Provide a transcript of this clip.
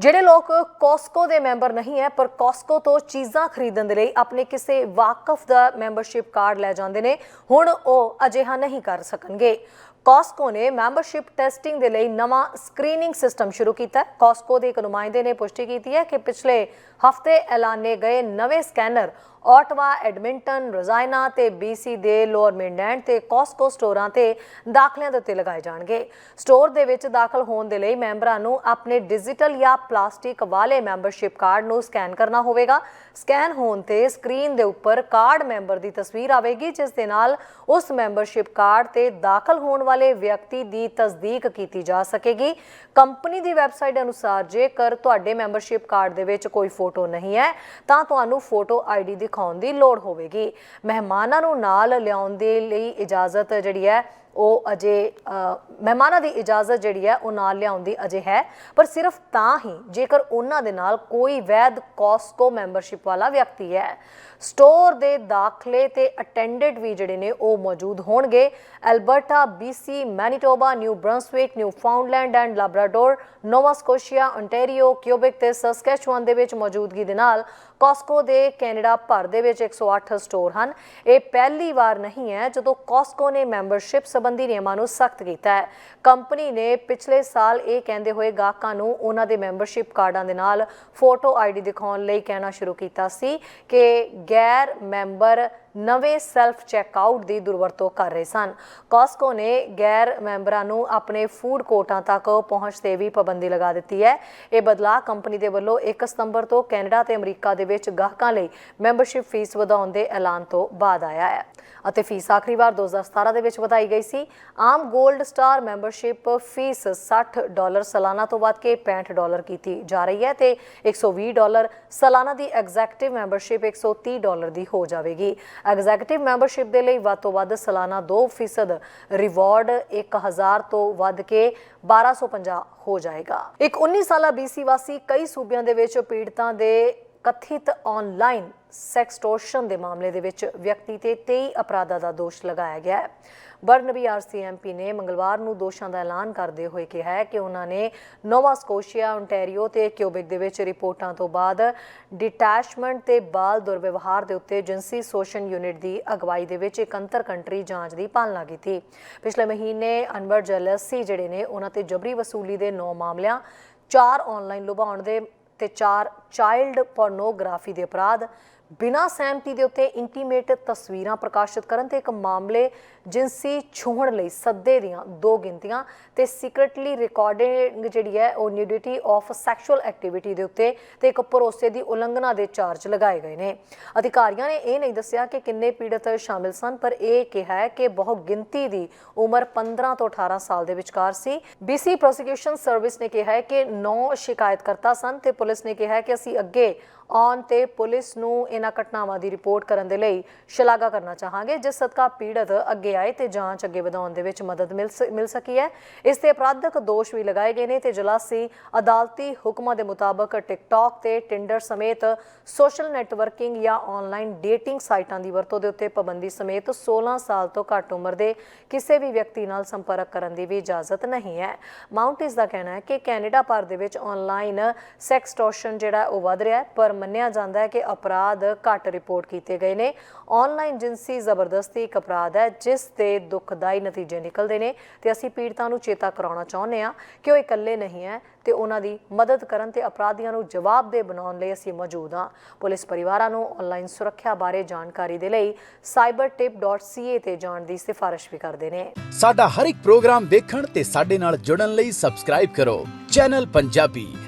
ਜਿਹੜੇ ਲੋਕ ਕੋਸਕੋ ਦੇ ਮੈਂਬਰ ਨਹੀਂ ਹੈ, ਪਰ ਕੋਸਕੋ ਤੋਂ ਚੀਜ਼ਾਂ ਖਰੀਦਣ ਦੇ ਲਈ ਆਪਣੇ ਕਿਸੇ ਵਾਕਫ ਦਾ ਮੈਂਬਰਸ਼ਿਪ ਕਾਰਡ ਲੈ ਜਾਂਦੇ ਨੇ। ਹੁਣ ਉਹ ਅਜਿਹਾ ਨਹੀਂ ਕਰ ਸਕਣਗੇ। ਕੋਸਕੋ ਨੇ ਮੈਂਬਰਸ਼ਿਪ ਟੈਸਟਿੰਗ ਦੇ ਲਈ ਨਵਾਂ ਸਕਰੀਨਿੰਗ ਸਿਸਟਮ ਸ਼ੁਰੂ ਕੀਤਾ। ਹੈ ਕੋਸਕੋ ਦੇ ਇੱਕ ਨੁਮਾਇੰਦੇ ਨੇ ਪੁਸ਼ਟੀ ਕੀਤੀ ਹੈ ਕਿ ਪਿਛਲੇ ਹਫ਼ਤੇ ਐਲਾਨੇ ਗਏ ਨਵੇਂ ਸਕੈਨਰ ਆਟਵਾ ਐਡਮਿੰਟਨ, ਰਜ਼ਾਈਨਾ ਤੇ BC ਦੇ ਲੋਅਰ ਮੇਨਲੈਂਡ ਤੇ ਕੋਸਕੋ ਸਟੋਰਾਂ ਤੇ ਦਾਖਲਿਆਂ ਦੇ ਉੱਤੇ ਲਗਾਏ ਜਾਣਗੇ। ਸਟੋਰ ਦੇ ਵਿੱਚ ਦਾਖਲ ਹੋਣ ਦੇ ਲਈ ਮੈਂਬਰਾਂ ਨੂੰ ਆਪਣੇ ਡਿਜੀਟਲ ਜਾਂ ਪਲਾਸਟਿਕ ਵਾਲੇ ਮੈਂਬਰਸ਼ਿਪ ਕਾਰਡ ਨੂੰ ਸਕੈਨ ਕਰਨਾ ਹੋਵੇਗਾ। ਸਕੈਨ ਹੋਣ ਤੇ ਸਕਰੀਨ ਦੇ ਉੱਪਰ ਕਾਰਡ ਮੈਂਬਰ ਦੀ ਤਸਵੀਰ ਆਵੇਗੀ, ਜਿਸ ਦੇ ਨਾਲ ਉਸ ਮੈਂਬਰਸ਼ਿਪ ਕਾਰਡ ਤੇ ਦਾਖਲ ਹੋਣ ਵਾਲੇ ਵਿਅਕਤੀ ਦੀ ਤਸਦੀਕ ਕੀਤੀ ਜਾ ਸਕੇਗੀ। ਕੰਪਨੀ ਦੀ ਵੈਬਸਾਈਟ ਅਨੁਸਾਰ ਜੇਕਰ ਤੁਹਾਡੇ ਮੈਂਬਰਸ਼ਿਪ ਕਾਰਡ ਦੇ ਵਿੱਚ ਕੋਈ ਫੋਟੋ ਨਹੀਂ ਹੈ, ਤਾਂ ਤੁਹਾਨੂੰ ਫੋਟੋ ਆਈਡੀ ਦਿਖਾਉਣ ਦੀ ਲੋੜ ਹੋਵੇਗੀ। ਮਹਿਮਾਨਾਂ ਨੂੰ ਨਾਲ ਲਿਆਉਣ ਦੇ ਲਈ ਇਜਾਜ਼ਤ ਜਿਹੜੀ ਹੈ ਉਹ ਅਜੇ ਮਹਿਮਾਨਾਂ ਦੀ ਇਜਾਜ਼ਤ ਜਿਹੜੀ ਹੈ ਉਹ ਨਾਲ ਲਿਆਉਣ ਦੀ ਅਜੇ ਹੈ। ਪਰ ਸਿਰਫ ਤਾਂ ਹੀ ਜੇਕਰ ਉਹਨਾਂ ਦੇ ਨਾਲ ਕੋਈ ਵੈਧ ਕੋਸਕੋ ਮੈਂਬਰਸ਼ਿਪ ਵਾਲਾ ਵਿਅਕਤੀ ਹੈ, ਸਟੋਰ ਦੇ ਦਾਖਲੇ ਤੇ ਅਟੈਂਡੈਂਟ ਵੀ ਜਿਹੜੇ ਨੇ ਉਹ ਮੌਜੂਦ ਹੋਣਗੇ। Alberta BC Manitoba, New Brunswick, Newfoundland and Labrador, Nova Scotia ontario Quebec ਤੇ ਸਸਕੈਚੁਆਨ ਦੇ ਵਿੱਚ ਮੌਜੂਦਗੀ ਦੇ ਨਾਲ ਕੋਸਕੋ ਦੇ ਕੈਨੇਡਾ ਭਰ ਦੇ ਵਿੱਚ 108 ਸਟੋਰ ਹਨ। ਇਹ ਪਹਿਲੀ ਵਾਰ ਨਹੀਂ ਹੈ ਜਦੋਂ ਕੋਸਕੋ ਨੇ ਮੈਂਬਰਸ਼ਿਪ ਸੰਬੰਧੀ ਨਿਯਮਾਂ ਨੂੰ ਸਖਤ ਕੀਤਾ ਹੈ। ਕੰਪਨੀ ਨੇ ਪਿਛਲੇ ਸਾਲ ਇਹ ਕਹਿੰਦੇ ਹੋਏ ਗਾਹਕਾਂ ਨੂੰ ਉਹਨਾਂ ਦੇ ਮੈਂਬਰਸ਼ਿਪ ਕਾਰਡਾਂ ਦੇ ਨਾਲ ਫੋਟੋ ਆਈਡੀ ਦਿਖਾਉਣ ਲਈ ਕਹਿਣਾ ਸ਼ੁਰੂ ਕੀਤਾ ਸੀ ਕਿ ਗੈਰ ਮੈਂਬਰ ਨਵੇਂ ਸੈਲਫ ਚੈੱਕਆਊਟ ਦੀ ਦੁਰਵਰਤੋਂ ਕਰ ਰਹੇ ਸਨ। ਕਾਸਕੋ ਨੇ ਗੈਰ ਮੈਂਬਰਾਂ ਨੂੰ ਆਪਣੇ ਫੂਡ ਕੋਰਟਾਂ ਤੱਕ ਪਹੁੰਚ ਤੇ ਵੀ ਪਾਬੰਦੀ ਲਗਾ ਦਿੱਤੀ ਹੈ। ਇਹ ਬਦਲਾਅ ਕੰਪਨੀ ਦੇ ਵੱਲੋਂ 1 ਸਤੰਬਰ ਤੋਂ ਕੈਨੇਡਾ ਤੇ ਅਮਰੀਕਾ ਦੇ ਵਿੱਚ ਗਾਹਕਾਂ ਲਈ ਮੈਂਬਰਸ਼ਿਪ ਫੀਸ ਵਧਾਉਣ ਦੇ ਐਲਾਨ ਤੋਂ ਬਾਅਦ ਆਇਆ ਹੈ ਅਤੇ ਫੀਸ ਆਖਰੀ ਵਾਰ 2017 ਦੇ ਵਿੱਚ ਵਧਾਈ ਗਈ ਸੀ। ਆਮ 골ਡ ਸਟਾਰ ਮੈਂਬਰਸ਼ਿਪ ਫੀਸ 60 ਡਾਲਰ ਸਾਲਾਨਾ ਤੋਂ ਵੱਧ ਕੇ 65 ਡਾਲਰ ਕੀਤੀ ਜਾ ਰਹੀ ਹੈ ਤੇ 120 ਡਾਲਰ ਸਾਲਾਨਾ ਦੀ ਐਗਜ਼ੈਕਟਿਵ ਮੈਂਬਰਸ਼ਿਪ 130 ਡਾਲਰ ਦੀ ਹੋ ਜਾਵੇਗੀ। ਐਗਜ਼ੈਕਟਿਵ ਮੈਂਬਰਸ਼ਿਪ ਦੇ ਲਈ ਵੱਧ ਤੋਂ ਵੱਧ ਸਾਲਾਨਾ 2% ਰਿਵਾਰਡ 1000 ਤੋਂ ਵੱਧ ਕੇ 1250 ਹੋ ਜਾਏਗਾ। ਇੱਕ 19 ਸਾਲਾ BC ਵਾਸੀ ਕਈ ਸੂਬਿਆਂ ਦੇ ਵਿੱਚ ਪੀੜਤਾਂ ਦੇ ਕਥਿਤ ਆਨਲਾਈਨ ਸੈਕਸਟੋਰਸ਼ਨ ਦੇ ਮਾਮਲੇ ਦੇ ਵਿੱਚ ਵਿਅਕਤੀ ਤੇ 23 ਅਪਰਾਧਾਂ ਦਾ ਦੋਸ਼ ਲਗਾਇਆ ਗਿਆ ਹੈ। ਬਰਨਬੀ ਆਰਸੀਐਮਪੀ ਨੇ ਮੰਗਲਵਾਰ ਨੂੰ ਦੋਸ਼ਾਂ ਦਾ ਐਲਾਨ ਕਰਦੇ ਹੋਏ ਕਿਹਾ ਹੈ ਕਿ ਉਹਨਾਂ ਨੇ ਨੋਵਾ ਸਕੋਸ਼ੀਆ ontario ਤੇ ਕਿਊਬਿਕ ਦੇ ਵਿੱਚ ਰਿਪੋਰਟਾਂ ਤੋਂ ਬਾਅਦ ਡਿਟੈਚਮੈਂਟ ਤੇ ਬਾਲ ਦੁਰਵਿਵਹਾਰ ਦੇ ਉੱਤੇ ਜਿੰਸੀ ਸੋਸ਼ਨ ਯੂਨਿਟ ਦੀ ਅਗਵਾਈ ਦੇ ਵਿੱਚ ਇੱਕ ਅੰਤਰ ਕੰਟਰੀ ਜਾਂਚ ਦੀ ਪਾਲਣਾ ਕੀਤੀ। ਪਿਛਲੇ ਮਹੀਨੇ ਅਨਵਰ ਜਲਸੀ ਜਿਹੜੇ ਨੇ, ਉਹਨਾਂ ਤੇ ਜਬਰੀ ਵਸੂਲੀ ਦੇ 9 ਮਾਮਲਿਆਂ, ਚਾਰ ਆਨਲਾਈਨ ਲੁਭਾਉਣ ਦੇ ਤੇ ਚਾਰ ਚਾਈਲਡ ਪੋਰਨੋਗ੍ਰਾਫੀ ਦੇ ਅਪਰਾਧ, ਬਿਨਾਂ ਸਹਿਮਤੀ ਦੇ ਉੱਤੇ ਇੰਟੀਮੇਟ ਤਸਵੀਰਾਂ ਪ੍ਰਕਾਸ਼ਿਤ ਕਰਨ ਤੇ ਇੱਕ ਮਾਮਲੇ ਜਿੰਸੀ ਛੂਹਣ ਲਈ ਸੱਦੇ ਦੀਆਂ ਦੋ ਗਿਣਤੀਆਂ ਤੇ ਸੀਕ੍ਰੀਟਲੀ ਰਿਕਾਰਡਿੰਗ ਜਿਹੜੀ ਹੈ ਉਹ ਨਿਊਡਿਟੀ ਆਫ ਸੈਕਸ਼ੂਅਲ ਐਕਟੀਵਿਟੀ ਦੇ ਉੱਤੇ ਤੇ ਇੱਕ ਭਰੋਸੇ ਦੀ ਉਲੰਘਣਾ ਦੇ ਚਾਰਜ ਲਗਾਏ ਗਏ ਨੇ। ਅਧਿਕਾਰੀਆਂ ਨੇ ਇਹ ਨਹੀਂ ਦੱਸਿਆ ਕਿ ਕਿੰਨੇ ਪੀੜਤ ਸ਼ਾਮਿਲ ਸਨ, ਪਰ ਇਹ ਕਿਹਾ ਹੈ ਕਿ ਬਹੁ ਗਿਣਤੀ ਦੀ ਉਮਰ 15 ਤੋਂ 18 ਸਾਲ ਦੇ ਵਿਚਕਾਰ ਸੀ। BC ਪ੍ਰੋਸੀਕਿਊਸ਼ਨ ਸਰਵਿਸ ਨੇ ਕਿਹਾ ਹੈ ਕਿ 9 ਸ਼ਿਕਾਇਤਕਰਤਾ ਸਨ ਤੇ ਪੁਲਿਸ ਨੇ ਕਿਹਾ ਹੈ ਕਿ ਅਸੀਂ ਅੱਗੇ ਆਉਣ ਤੇ ਪੁਲਿਸ ਨੂੰ ਇਹਨਾਂ ਘਟਨਾਵਾਂ ਦੀ ਰਿਪੋਰਟ ਕਰਨ ਦੇ ਲਈ ਸ਼ਲਾਘਾ ਕਰਨਾ ਚਾਹਾਂਗੇ, ਜਿਸ ਸਦਕਾ ਪੀੜਤ ਅੱਗੇ ਆਏ ਤੇ ਜਾਂਚ ਅੱਗੇ ਵਧਾਉਣ ਦੇ ਵਿੱਚ ਮਦਦ ਮਿਲ ਸ- ਮਿਲ ਸਕੀ ਹੈ। ਇਸ ਤੇ ਅਪਰਾਧਕ ਦੋਸ਼ ਵੀ ਲਗਾਏ ਗਏ ਨੇ ਤੇ ਜਲਾਸੀ ਅਦਾਲਤੀ ਹੁਕਮਾਂ ਦੇ ਮੁਤਾਬਕ ਟਿਕਟੌਕ ਤੇ ਟਿੰਡਰ ਸਮੇਤ ਸੋਸ਼ਲ ਨੈਟਵਰਕਿੰਗ ਜਾਂ ਆਨਲਾਈਨ ਡੇਟਿੰਗ ਸਾਈਟਾਂ ਦੀ ਵਰਤੋਂ ਦੇ ਉੱਤੇ ਪਾਬੰਦੀ ਸਮੇਤ 16 ਸਾਲ ਤੋਂ ਘੱਟ ਉਮਰ ਦੇ ਕਿਸੇ ਵੀ ਵਿਅਕਤੀ ਨਾਲ ਸੰਪਰਕ ਕਰਨ ਦੀ ਵੀ ਇਜਾਜ਼ਤ ਨਹੀਂ ਹੈ। ਮਾਊਂਟਿਸ ਦਾ ਕਹਿਣਾ ਹੈ ਕਿ ਕੈਨੇਡਾ ਭਰ ਦੇ ਵਿੱਚ ਆਨਲਾਈਨ ਸੈਕਸਟੋਰਸ਼ਨ ਜਿਹੜਾ ਉਹ ਵਧ ਰਿਹਾ ਹੈ, ਪਰ ਮੰਨਿਆ ਜਾਂਦਾ ਹੈ ਕਿ ਅਪਰਾਧ ਘੱਟ ਰਿਪੋਰਟ ਕੀਤੇ ਗਏ ਨੇ। ਆਨਲਾਈਨ ਜਿੰਸੀ ਜ਼ਬਰਦਸਤੀ ਇੱਕ ਅਪਰਾਧ ਹੈ, ਜਿਸ ਦੇ ਦੁਖਦਾਈ ਨਤੀਜੇ ਨਿਕਲਦੇ ਨੇ ਤੇ ਅਸੀਂ ਪੀੜਤਾਂ ਨੂੰ ਚੇਤਾ ਕਰਾਉਣਾ ਚਾਹੁੰਦੇ ਹਾਂ ਕਿ ਉਹ ਇਕੱਲੇ ਨਹੀਂ ਹੈ ਤੇ ਉਹਨਾਂ ਦੀ ਮਦਦ ਕਰਨ ਤੇ ਅਪਰਾਧੀਆਂ ਨੂੰ ਜਵਾਬਦੇਹ ਬਣਾਉਣ ਲਈ ਅਸੀਂ ਮੌਜੂਦ ਹਾਂ। ਪੁਲਿਸ ਪਰਿਵਾਰਾਂ ਨੂੰ ਆਨਲਾਈਨ ਸੁਰੱਖਿਆ ਬਾਰੇ ਜਾਣਕਾਰੀ ਦੇ ਲਈ cybertip.ca ਤੇ ਜਾਣ ਦੀ ਸਿਫਾਰਿਸ਼ ਵੀ ਕਰਦੇ ਨੇ। ਸਾਡਾ ਹਰ ਇੱਕ ਪ੍ਰੋਗਰਾਮ ਦੇਖਣ ਤੇ ਸਾਡੇ ਨਾਲ ਜੁੜਨ ਲਈ ਸਬਸਕ੍ਰਾਈਬ ਕਰੋ। ਚੈਨਲ ਪੰਜਾਬੀ